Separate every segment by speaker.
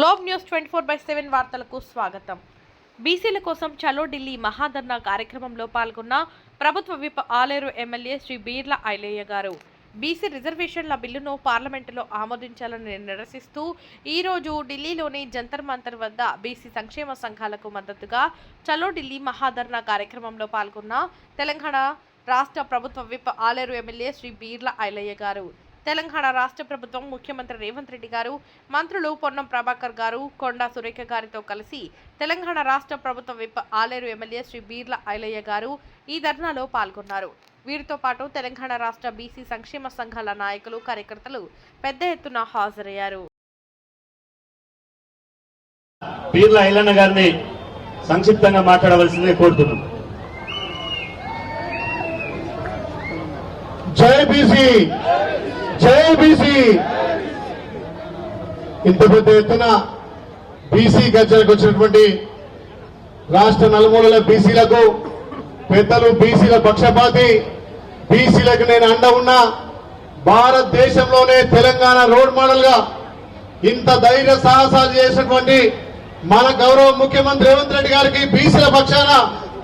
Speaker 1: Globe news twenty four by seven వార్తలకు స్వాగతం. బీసీల కోసం చలో ఢిల్లీ మహాధర్నా కార్యక్రమంలో పాల్గొన్న ప్రభుత్వ whip Aleru MLA Sri Beerla Ailaiah garu. BC రిజర్వేషన్ల బిల్లును పార్లమెంటులో ఆమోదించాలని నిరసిస్తూ ఈరోజు ఢిల్లీలోని జంతర్ మంతర్ వద్ద బీసీ సంక్షేమ సంఘాలకు మద్దతుగా చలో ఢిల్లీ మహాధర్నా కార్యక్రమంలో పాల్గొన్న తెలంగాణ రాష్ట్ర ప్రభుత్వ విప్ ఆలేరు ఎమ్మెల్యే శ్రీ బీర్ల ఐలయ్య గారు. తెలంగాణ రాష్ట్ర ప్రభుత్వం ముఖ్యమంత్రి రేవంత్ రెడ్డి గారు మంత్రులు పొన్నం ప్రభాకర్ గారు కొండా సురేఖ గారితో కలిసి తెలంగాణ రాష్ట్ర ప్రభుత్వ విప్ ఆలేరు ఎమ్మెల్యే శ్రీ బీర్ల ఐలయ్య గారు ఈ ధర్నాలో పాల్గొన్నారు. వీరితో పాటు తెలంగాణ రాష్ట్ర బీసీ సంక్షేమ సంఘాల నాయకులు కార్యకర్తలు పెద్ద ఎత్తున హాజరయ్యారు.
Speaker 2: ఐలన్న గారిని సంక్షిప్తంగా మాట్లాడవలసిందే
Speaker 3: జై బీసీ! జై బీసీ. ఇంత పెద్ద ఎత్తున బీసీ గర్జనకు వచ్చినటువంటి రాష్ట్ర నలుమూలల బీసీలకు పెద్దలు బీసీల పక్షపాతి బీసీలకు నేను అండ ఉన్నా భారతదేశంలోనే తెలంగాణ రోడ్ మోడల్గా ఇంత ధైర్య సాహసాలు చేసినటువంటి మన గౌరవ ముఖ్యమంత్రి రేవంత్ రెడ్డి గారికి బీసీల పక్షాన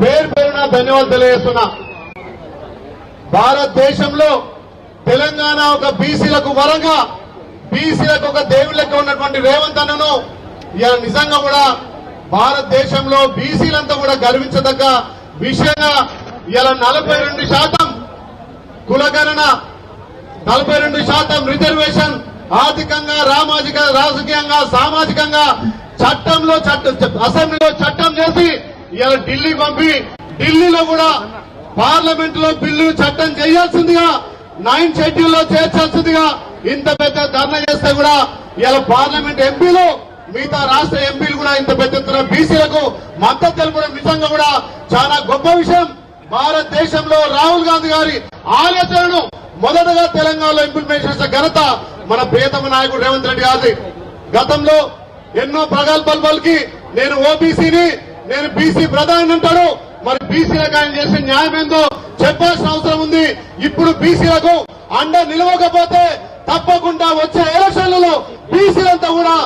Speaker 3: పేరు పేరున ధన్యవాదాలు తెలియజేస్తున్నా. భారతదేశంలో తెలంగాణ ఒక బీసీలకు వరంగా బీసీలకు ఒక దేవుళ్ళకి ఉన్నటువంటి రేవంత్ అన్నను ఇలా నిజంగా కూడా భారతదేశంలో బీసీలంతా కూడా గర్వించదగ్గ విషయంగా ఇలా నలభై రెండు శాతం కులగణన నలభై రెండు శాతం రిజర్వేషన్ ఆర్థికంగా రామాజిక రాజకీయంగా సామాజికంగా చట్టంలో చట్ట అసెంబ్లీలో చట్టం చేసి ఇలా ఢిల్లీ పంపి ఢిల్లీలో కూడా పార్లమెంట్లో బిల్లు చట్టం చేయాల్సిందిగా నైన్ షెడ్యూల్లో చేర్చాల్సిందిగా ఇంత పెద్ద ధర్నా చేస్తే కూడా ఇలా పార్లమెంట్ ఎంపీలు మిగతా రాష్ట్ర ఎంపీలు కూడా ఇంత పెద్ద ఎత్తున బీసీలకు మద్దతు తెలపడం నిజంగా కూడా చాలా గొప్ప విషయం. భారతదేశంలో రాహుల్ గాంధీ గారి ఆలోచనను మొదటగా తెలంగాణలో ఇంప్లిమెంట్ చేసిన ఘనత మన ప్రియతమ నాయకుడు రేవంత్ రెడ్డి గారి గతంలో ఎన్నో ప్రగల్భాలు పలికి నేను ఓబీసీని నేను బీసీ ప్రధాని అంటాడు. మరి బీసీలకు ఆయన చేసే న్యాయం ఏందో చెప్పాల్సిన అవసరం ఉంది. ఇప్పుడు బీసీలకు అండ నిలవకపోతే తప్పకుండా వచ్చే ఎలక్షన్లలో బీసీలంతా కూడా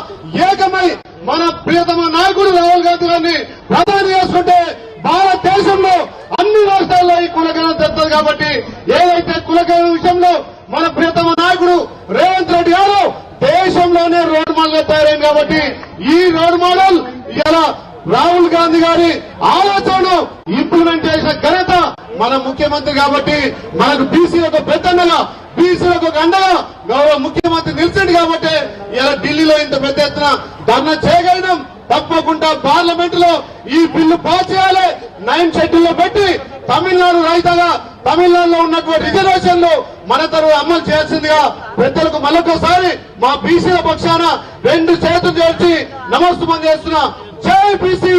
Speaker 3: ఏకమై మన ప్రియతమ నాయకుడు రాహుల్ గాంధీ గారిని ప్రధాని చేసుకుంటే భారతదేశంలో అన్ని రాష్ట్రాల్లో ఈ కులగణం తెస్తుంది కాబట్టి ఏదైతే కులగణన విషయంలో మన ప్రియతమ నాయకుడు రేవంత్ రెడ్డి గారు దేశంలోనే రోడ్ మోడల్ తయారైంది కాబట్టి ఈ రోడ్ మోడల్ ఇలా రాహుల్ గాంధీ గారి ఆలోచనను ఇంప్లిమెంట్ చేసిన ఘనత మన ముఖ్యమంత్రి కాబట్టి మనకు బీసీలకు పెద్దన్నగా బీసీలకు ఒక అండగా గౌరవ ముఖ్యమంత్రి నిలిచింది కాబట్టి ఇలా ఢిల్లీలో ఇంత పెద్ద ఎత్తున ధర్నా చేయగలిగినాం. తప్పకుండా పార్లమెంట్లో ఈ బిల్లు పాస్ చేయాలి. నైన్ షెడ్యూల్లో పెట్టి తమిళనాడు రైతుగా తమిళనాడులో ఉన్నటువంటి రిజర్వేషన్లు మన తరపు అమలు చేయాల్సిందిగా పెద్దలకు మరొకసారి మా బీసీల పక్షాన రెండు చేతులు చేర్చి నమస్కారం చేస్తున్నా. జై బీసీ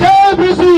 Speaker 3: జై బీసీ